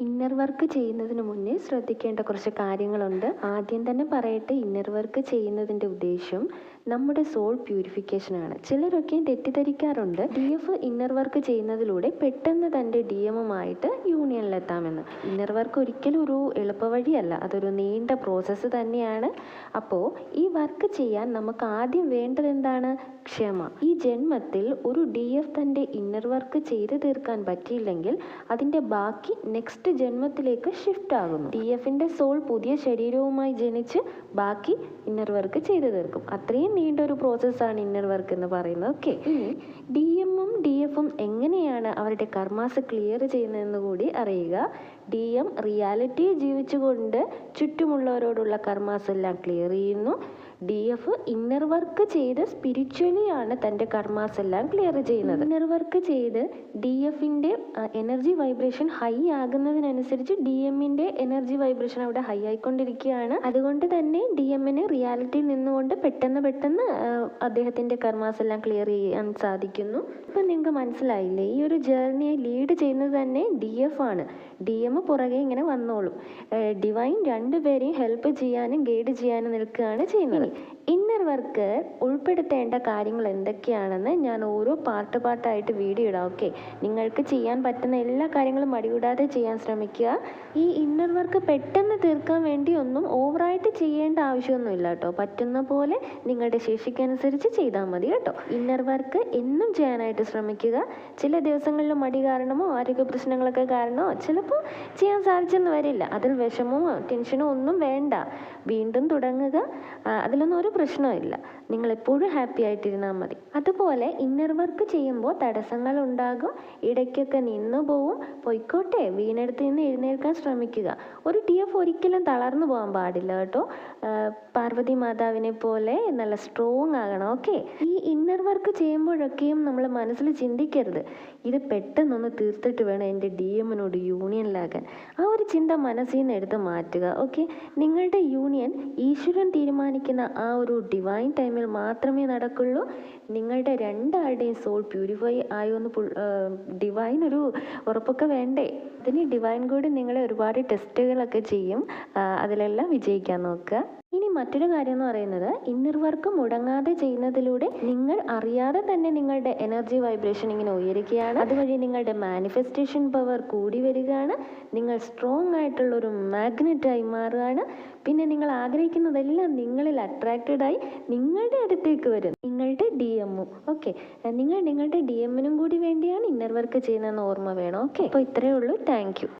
Inner work ചെയ്യുന്നതിന് മുന്നേ ശ്രദ്ധിക്കേണ്ട കുറച്ച് കാര്യങ്ങളുണ്ട്. ആദ്യം തന്നെ പറയട്ടെ ഇന്നർ വർക്ക് ചെയ്യുന്നതിന്റെ ഉദ്ദേശം നമ്മുടെ സോൾ പ്യൂരിഫിക്കേഷൻ ആണ്. ചിലരൊക്കെ തെറ്റിദ്ധരിക്കാറുണ്ട്. ഡി എഫ് ഇന്നർ വർക്ക് ചെയ്യുന്നതിലൂടെ പെട്ടെന്ന് തന്റെ ഡി എമ്മുമായിട്ട് യൂണിയനിലെത്താമെന്ന് ഇന്നർ വർക്ക് ഒരിക്കലും ഒരു എളുപ്പവഴിയല്ല അതൊരു നീണ്ട പ്രോസസ്സ് തന്നെയാണ്. അപ്പോൾ ഈ വർക്ക് ചെയ്യാൻ നമുക്ക് ആദ്യം വേണ്ടത് എന്താണ് ക്ഷമ. ഈ ജന്മത്തിൽ ഒരു ഡി എഫ് തന്റെ ഇന്നർ വർക്ക് ചെയ്തു തീർക്കാൻ പറ്റിയില്ലെങ്കിൽ അതിന്റെ ബാക്കി നെക്സ്റ്റ് ജന്മത്തിലേക്ക് ഷിഫ്റ്റ് ആകുന്നു. ടി എഫിന്റെ സോൾ പുതിയ ശരീരവുമായി ജനിച്ച് ബാക്കി ഇന്നർ വർക്ക് ചെയ്തു തീർക്കും. അത്രയും നീണ്ട ഒരു പ്രോസസ്സാണ് ഇന്നർ വർക്ക് എന്ന് പറയുന്നത്. ഓക്കെ ഇനി ഡി എമ്മും ഡി എഫും എങ്ങനെയാണ് അവരുടെ കർമാസ് ക്ലിയർ ചെയ്യുന്നതെന്ന് കൂടി അറിയുക. ഡി എം റിയാലിറ്റി ജീവിച്ചുകൊണ്ട് ചുറ്റുമുള്ളവരോടുള്ള കർമാസ് എല്ലാം ക്ലിയർ ചെയ്യുന്നു. ഡി എഫ് ഇന്നർ വർക്ക് ചെയ്ത് സ്പിരിച്വലി ആണ് തന്റെ കർമാസ് എല്ലാം ക്ലിയർ ചെയ്യുന്നത്. ഇന്നർ വർക്ക് ചെയ്ത് ഡി എഫിന്റെ എനർജി വൈബ്രേഷൻ ഹൈ ആകുന്നതിനനുസരിച്ച് ഡി എമ്മിന്റെ എനർജി വൈബ്രേഷൻ അവിടെ ഹൈ ആയിക്കൊണ്ടിരിക്കുകയാണ്. അതുകൊണ്ട് തന്നെ ഡി എമ്മിന് റിയാലിറ്റിയിൽ നിന്നുകൊണ്ട് പെട്ടെന്ന് പെട്ടെന്ന് അദ്ദേഹത്തിന്റെ കർമാസ് എല്ലാം ക്ലിയർ ചെയ്യാൻ സാധിക്കുന്നു. ഇപ്പം നിങ്ങൾക്ക് മനസ്സിലായില്ലേ? ഈ ഒരു ജേർണിയെ ലീഡ് ചെയ്യുന്നത് തന്നെ ഡി എഫ് ആണ്. ഡി എം പുറകെ ഇങ്ങനെ വന്നോളും. ഡിവൈൻ രണ്ടുപേരെയും ഹെൽപ്പ് ചെയ്യാനും ഗൈഡ് ചെയ്യാനും നിൽക്കുകയാണ് ചെയ്യുന്നത്. വർക്ക് ഉൾപ്പെടുത്തേണ്ട കാര്യങ്ങൾ എന്തൊക്കെയാണെന്ന് ഞാൻ ഓരോ പാർട്ട് പാർട്ടായിട്ട് വീഡിയോ ഇടാം ഓക്കെ നിങ്ങൾക്ക് ചെയ്യാൻ പറ്റുന്ന എല്ലാ കാര്യങ്ങളും മടികൂടാതെ ചെയ്യാൻ ശ്രമിക്കുക. ഈ ഇന്നർ വർക്ക് പെട്ടെന്ന് തീർക്കാൻ വേണ്ടി ഒന്നും ഓവറായിട്ട് ചെയ്യേണ്ട ആവശ്യമൊന്നുമില്ല കേട്ടോ. പറ്റുന്ന പോലെ നിങ്ങളുടെ ശേഷിക്കനുസരിച്ച് ചെയ്താൽ മതി കേട്ടോ. ഇന്നർ വർക്ക് എന്നും ചെയ്യാനായിട്ട് ശ്രമിക്കുക. ചില ദിവസങ്ങളിൽ മടി കാരണമോ ആരോഗ്യ പ്രശ്നങ്ങളൊക്കെ കാരണമോ ചിലപ്പോൾ ചെയ്യാൻ സാധിച്ചെന്ന് വരില്ല. അതിൽ വിഷമമോ ടെൻഷനോ ഒന്നും വേണ്ട. വീണ്ടും തുടങ്ങുക. അതിലൊന്നും ഒരു പ്രശ്നമില്ല. നിങ്ങൾ എപ്പോഴും ഹാപ്പി ആയിട്ടിരുന്നാൽ മതി. അതുപോലെ ഇന്നർ വർക്ക് ചെയ്യുമ്പോൾ തടസ്സങ്ങൾ ഉണ്ടാകും ഇടയ്ക്കൊക്കെ നിന്നു പോവും. പൊയ്ക്കോട്ടെ വീണെടുത്ത് നിന്ന് എഴുന്നേൽക്കാൻ ശ്രമിക്കുക. ഒരു ടി എഫ് ഒരിക്കലും തളർന്നു പോകാൻ പാടില്ല കേട്ടോ. പാർവതി മാതാവിനെ പോലെ നല്ല സ്ട്രോങ് ആകണം ഓക്കെ ഈ ഇന്നർ വർക്ക് ചെയ്യുമ്പോഴൊക്കെയും നമ്മൾ മനസ്സിൽ ചിന്തിക്കരുത്. ഇത് പെട്ടെന്നൊന്ന് തീർത്തിട്ട് വേണം എന്റെ ഡി എമ്മിനോട് യൂണിയനിലാകാൻ ആ ഒരു ചിന്ത മനസ്സിൽ നിന്ന് എടുത്ത് മാറ്റുക ഓക്കെ നിങ്ങളുടെ യൂണിയൻ ഈശ്വരൻ തീരുമാനിക്കുന്ന ആ ഒരു ഡിവൈൻ ടൈമിൽ മാത്രമേ നടക്കുള്ളൂ. നിങ്ങളുടെ രണ്ടാളുടെയും സോൾ പ്യൂരിഫൈ ആയോ എന്ന് ഡിവൈൻ ഒരു ഉറപ്പൊക്കെ വേണ്ടേ? അതിന് ഡിവൈൻ കൂടി നിങ്ങളെ ഒരുപാട് ടെസ്റ്റുകളൊക്കെ ചെയ്യും. അതിലെല്ലാം വിജയിക്കാൻ നോക്കുക. മറ്റൊരു കാര്യം എന്ന് പറയുന്നത് ഇന്നർ വർക്ക് മുടങ്ങാതെ ചെയ്യുന്നതിലൂടെ നിങ്ങൾ അറിയാതെ തന്നെ നിങ്ങളുടെ എനർജി വൈബ്രേഷൻ ഇങ്ങനെ ഉയരുകയാണ്. അതുവഴി നിങ്ങളുടെ മാനിഫെസ്റ്റേഷൻ പവർ കൂടി വരികയാണ്. നിങ്ങൾ സ്ട്രോങ് ആയിട്ടുള്ള ഒരു മാഗ്നറ്റായി മാറുകയാണ്. പിന്നെ നിങ്ങൾ ആഗ്രഹിക്കുന്നതെല്ലാം നിങ്ങളിൽ അട്രാക്റ്റഡ് ആയി നിങ്ങളുടെ അടുത്തേക്ക് വരും. നിങ്ങളുടെ ഡി എമ്മും ഓക്കെ നിങ്ങൾ നിങ്ങളുടെ ഡി എമ്മിനും കൂടി വേണ്ടിയാണ് ഇന്നർ വർക്ക് ചെയ്യുന്നതെന്ന് ഓർമ്മ വേണം. ഓക്കെ അപ്പോൾ ഇത്രയേ ഉള്ളൂ. താങ്ക്